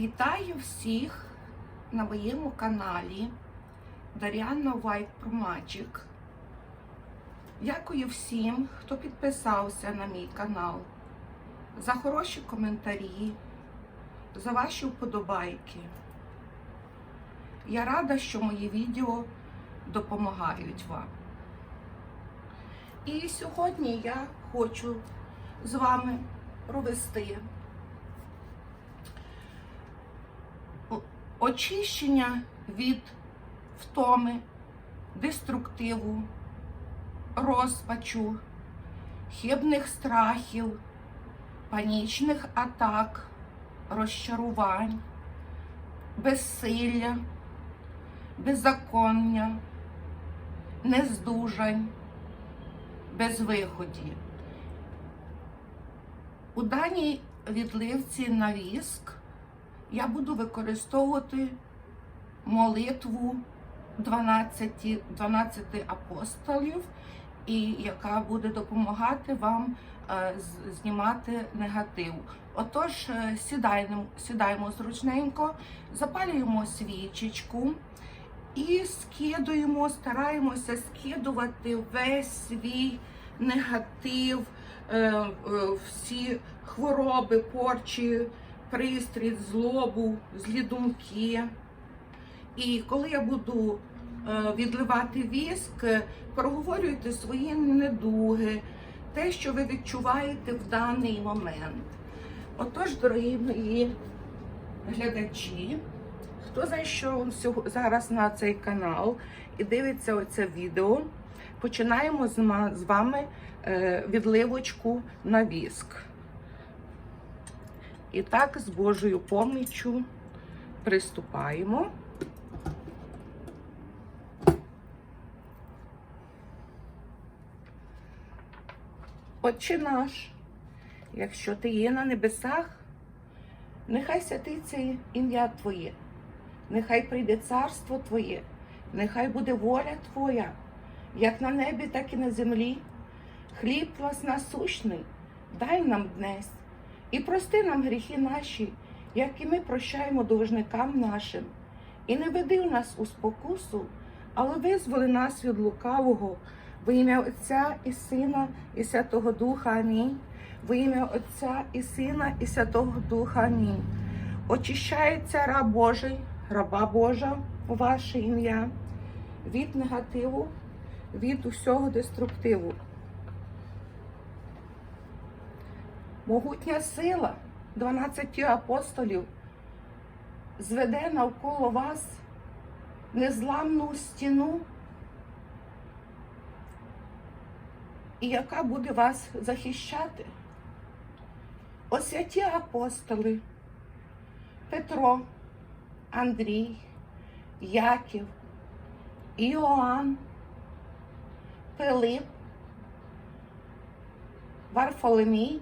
Вітаю всіх на моєму каналі Дар'яна White Pro Magic. Дякую всім, хто підписався на мій канал, за хороші коментарі, за ваші вподобайки. Я рада, що мої відео допомагають вам. І сьогодні я хочу з вами провести очищення від втоми, деструктиву, розпачу, хибних страхів, панічних атак, розчарувань, безсилля, беззаконня, нездужань, безвиході. У даній відливці на віск я буду використовувати молитву 12, 12 апостолів, і яка буде допомагати вам е, знімати негатив. Отож, е, сідаємо, сідаємо зручненько, запалюємо свічечку і скидуємо, стараємося скидувати весь свій негатив, е, всі хвороби, порчі, пристріт, злобу, злі думки. І коли я буду е, відливати віск, проговорюйте свої недуги, те, що ви відчуваєте в даний момент. Отож, дорогі мої глядачі, хто зайшов зараз на цей канал і дивиться оце відео, починаємо з вами е, відливочку на віск. І так, з Божою поміччю приступаємо. Отче наш, якщо ти є на небесах, нехай святиться ім'я Твоє, нехай прийде царство Твоє, нехай буде воля Твоя, як на небі, так і на землі. Хліб вас насущний, дай нам днес, і прости нам гріхи наші, як і ми прощаємо должникам нашим. І не веди в нас у спокусу, але визволи нас від лукавого, во ім'я Отця і Сина, і Святого Духа. Амінь. Во ім'я Отця і Сина, і Святого Духа. Амінь. Очищається раб Божий, раба Божа, ваше ім'я, від негативу, від усього деструктиву. Могутня сила 12 апостолів зведе навколо вас незламну стіну, і яка буде вас захищати. О святі апостоли Петро, Андрій, Яків, Іоанн, Пилип, Варфоломій,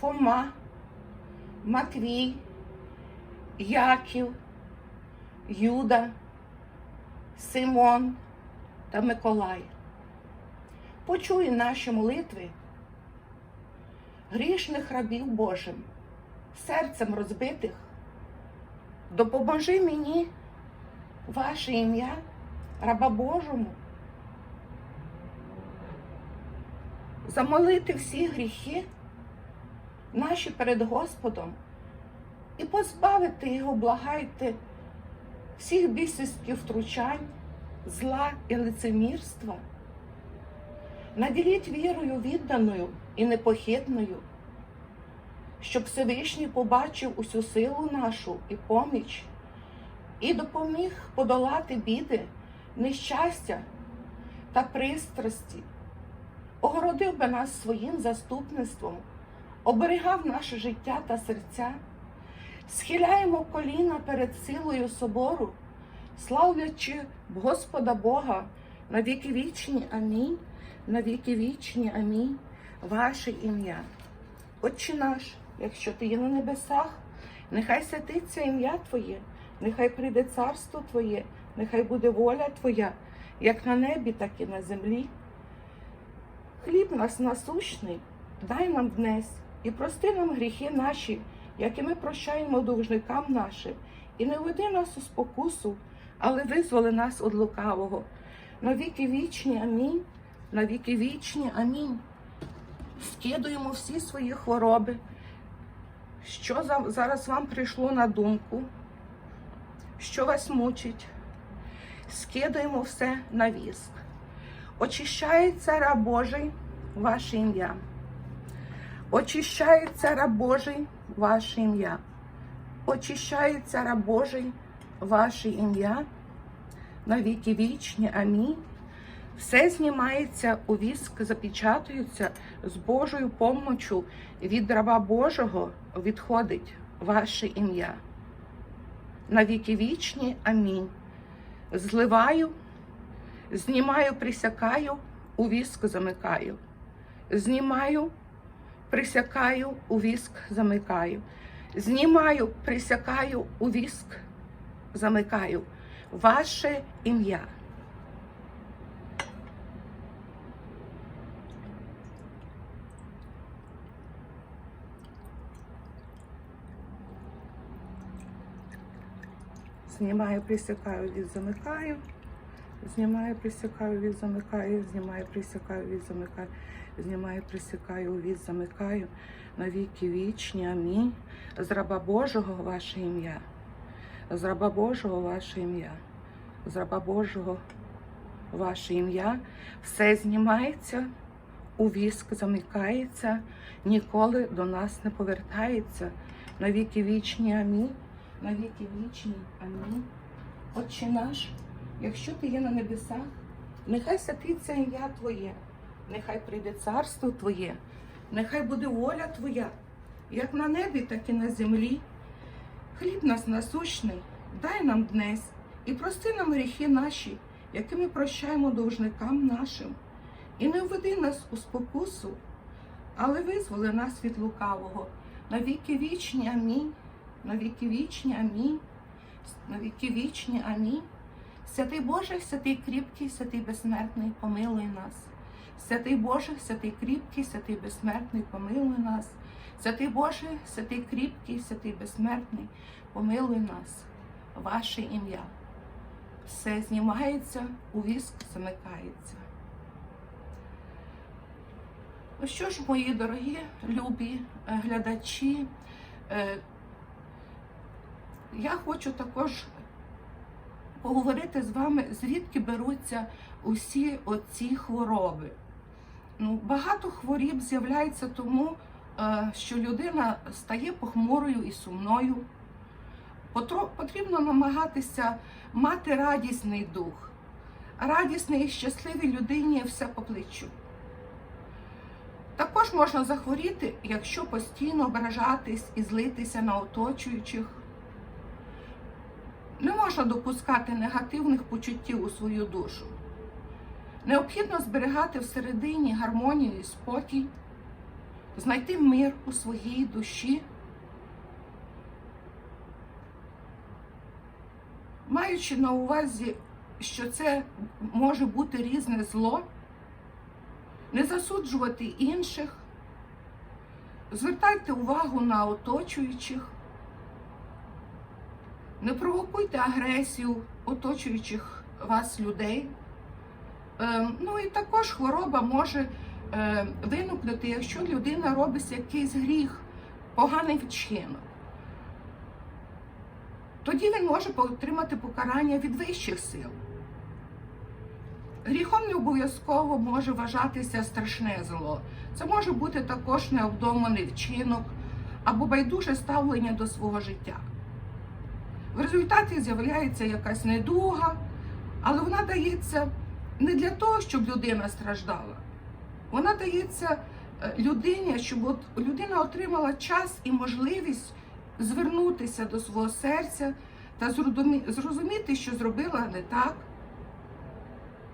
Фома, Матвій, Яків, Юда, Симон та Миколай. Почуй наші молитви грішних рабів Божим, серцем розбитих. Допоможи мені, ваше ім'я, раба Божому, замолити всі гріхи наші перед Господом і позбавити його, благайте, всіх бісівських втручань, зла і лицемірства. Наділіть вірою відданою і непохитною, щоб Всевишній побачив усю силу нашу і поміч, і допоміг подолати біди, нещастя та пристрасті, огородив би нас своїм заступництвом, оберігав наше життя та серця, схиляємо коліна перед силою собору, славлячи Господа Бога на віки вічні. Амінь. На віки вічні, амінь. Ваше ім'я. Отче наш, якщо ти є на небесах, нехай святиться ім'я Твоє, нехай прийде царство Твоє, нехай буде воля Твоя, як на небі, так і на землі. Хліб нас насущний, дай нам днес і прости нам гріхи наші, як і ми прощаємо довжникам нашим, і не веди нас у спокусу, але визволи нас від лукавого. На віки вічні, амінь. На віки вічні, амінь. Скидуємо всі свої хвороби. Що зараз вам прийшло на думку? Що вас мучить? Скидуємо все на віск. Очищається раб Божий ваше ім'я. Очищається раб Божий ваше ім'я. Очищається раб Божий ваше ім'я. На віки вічні. Амінь. Все знімається у віск, запечатується з Божою помочю. Від раба Божого відходить ваше ім'я. На віки вічні. Амінь. Зливаю, знімаю, присякаю, у віск замикаю. Знімаю, присякаю, у віск замикаю. Знімаю, присякаю, у віск замикаю. Ваше ім'я. Знімаю, присякаю, від замикаю. Знімаю, присякаю, від замикаю, знімаю, присякаю, від замикаю, знімаю, присякаю, від замикаю. На віки вічні, амінь. З раба Божого ваше ім'я. З раба Божого ваше ім'я. З раба Божого ваше ім'я. Все знімається, у віск замикається, ніколи до нас не повертається. На віки вічні, амінь. На віки вічні, амінь. Отче наш, якщо ти є на небесах, нехай святиться ім'я Твоє, нехай прийде царство Твоє, нехай буде воля Твоя, як на небі, так і на землі. Хліб нас насущний, дай нам днес і прости нам гріхи наші, які ми прощаємо довжникам нашим. І не введи нас у спокусу, але визволи нас від лукавого. На віки вічні, амінь. На віки вічні, амінь. На віки вічні, амінь. Святий Боже, святий кріпкий, святий безсмертний, помилуй нас. Святий Боже, святий кріпкий, святий безсмертний, помилуй нас. Святий Боже, святий кріпкий, святий безсмертний, помилуй нас. Ваше ім'я. Все знімається, у віск замикається. Ну що ж, мої дорогі, любі е, глядачі, е, я хочу також поговорити з вами, звідки беруться усі оці хвороби. Ну, багато хворіб з'являється тому, е, що людина стає похмурою і сумною. Потрібно намагатися мати радісний дух. Радісній і щасливій людині все по плечу. Також можна захворіти, якщо постійно ображатись і злитися на оточуючих. Не можна допускати негативних почуттів у свою душу. Необхідно зберігати всередині гармонію і спокій, знайти мир у своїй душі. Маючи на увазі, що це може бути різне зло, не засуджувати інших, звертайте увагу на оточуючих, не провокуйте агресію оточуючих вас людей. Е, Ну і також хвороба може е, виникнути, якщо людина робить якийсь гріх, поганий вчинок. Тоді він може отримати покарання від вищих сил. Гріхом не обов'язково може вважатися страшне зло. Це може бути також необдуманий вчинок або байдуже ставлення до свого життя. В результаті з'являється якась недуга, але вона дається не для того, щоб людина страждала. Вона дається е, людині, щоб от людина отримала час і можливість звернутися до свого серця та зрозуміти, що зробила не так.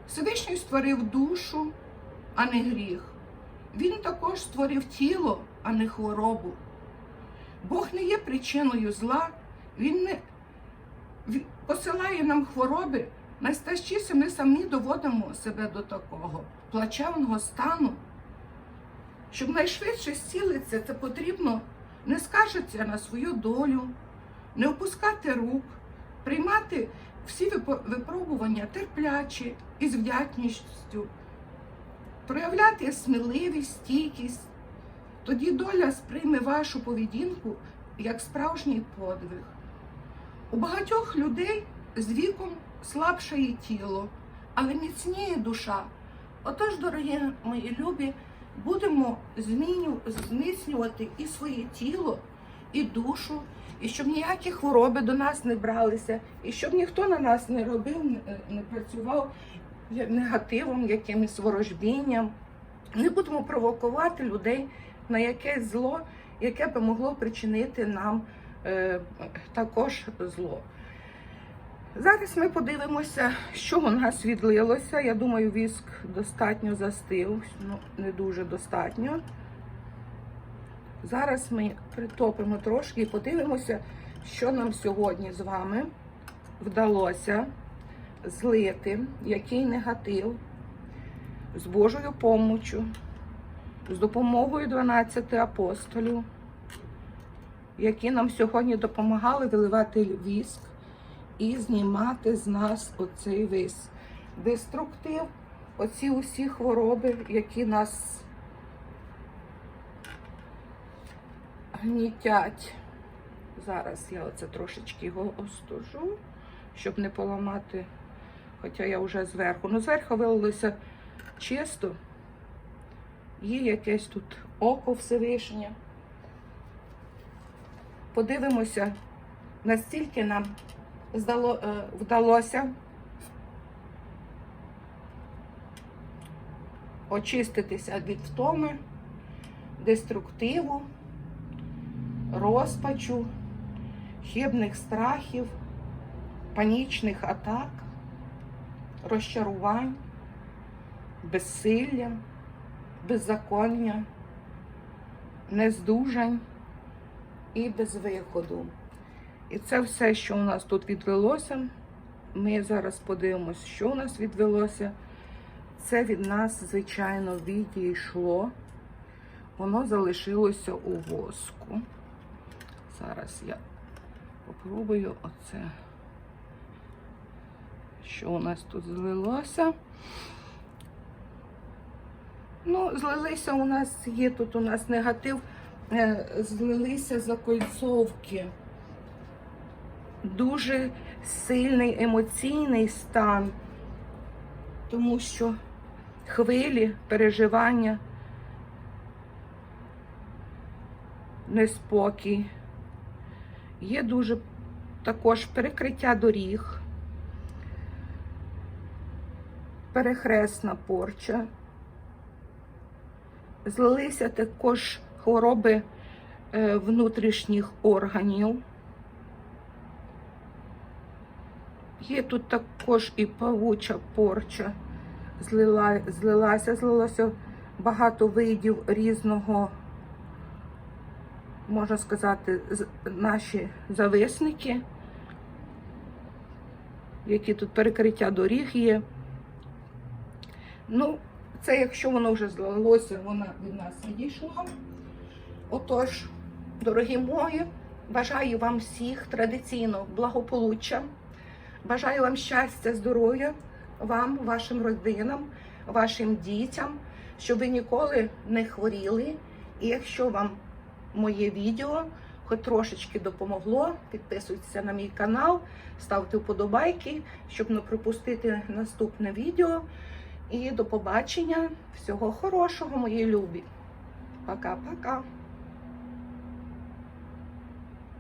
Всевишній створив душу, а не гріх. Він також створив тіло, а не хворобу. Бог не є причиною зла, Він не посилає нам хвороби. Найстаршіше ми самі доводимо себе до такого плачевного стану. Щоб найшвидше зцілитися, це потрібно не скаржитися на свою долю, не опускати рук, приймати всі випробування терпляче і з вдячністю, проявляти сміливість, стійкість. Тоді доля сприйме вашу поведінку як справжній подвиг. У багатьох людей з віком слабшає тіло, але міцніє душа. Отож, дорогі мої любі, будемо зміцнювати і своє тіло, і душу, і щоб ніякі хвороби до нас не бралися, і щоб ніхто на нас не робив, не, не працював негативом, якимось ворожбінням. Не будемо провокувати людей на якесь зло, яке би могло причинити нам е, також зло. Зараз ми подивимося, що у нас відлилося. Я думаю, віск достатньо застив, ну не дуже достатньо. Зараз ми притопимо трошки і подивимося, що нам сьогодні з вами вдалося злити, який негатив з Божою помочю, з допомогою 12 апостолів, які нам сьогодні допомагали виливати віск і знімати з нас оцей весь деструктив, оці усі хвороби, які нас гнітять. Зараз я оце трошечки його остужу, щоб не поламати, хоча я вже зверху. Ну, зверху вилилося чисто. Є якесь тут око Всевишнє. Подивимося, настільки нам здало, е, вдалося очиститися від втоми, деструктиву, розпачу, хибних страхів, панічних атак, розчарувань, безсилля, беззаконня, нездужань і безвиходу. І це все, що у нас тут відвелося. Ми зараз подивимося, що у нас відвелося. Це від нас, звичайно, відійшло. Воно залишилося у воску. Зараз я попробую оце, що у нас тут злилося. Ну, злилися у нас, є тут у нас негатив, е, злилися закольцовки дуже сильний емоційний стан, тому що хвилі, переживання, неспокій. Є дуже також перекриття доріг, перехресна порча. Злилися також хвороби е, внутрішніх органів. Є тут також і павуча порча. Злила, злилася, злилося багато видів різного, можна сказати, наші зависники, які тут перекриття доріг є. Ну, це якщо воно вже злилося, воно від нас відійшло. Отож, дорогі мої, бажаю вам всіх традиційно благополуччя. Бажаю вам щастя, здоров'я, вам, вашим родинам, вашим дітям, щоб ви ніколи не хворіли. І якщо вам моє відео хоч трошечки допомогло, підписуйтеся на мій канал, ставте вподобайки, щоб не пропустити наступне відео. І до побачення. Всього хорошого, мої любі. Пока-пока.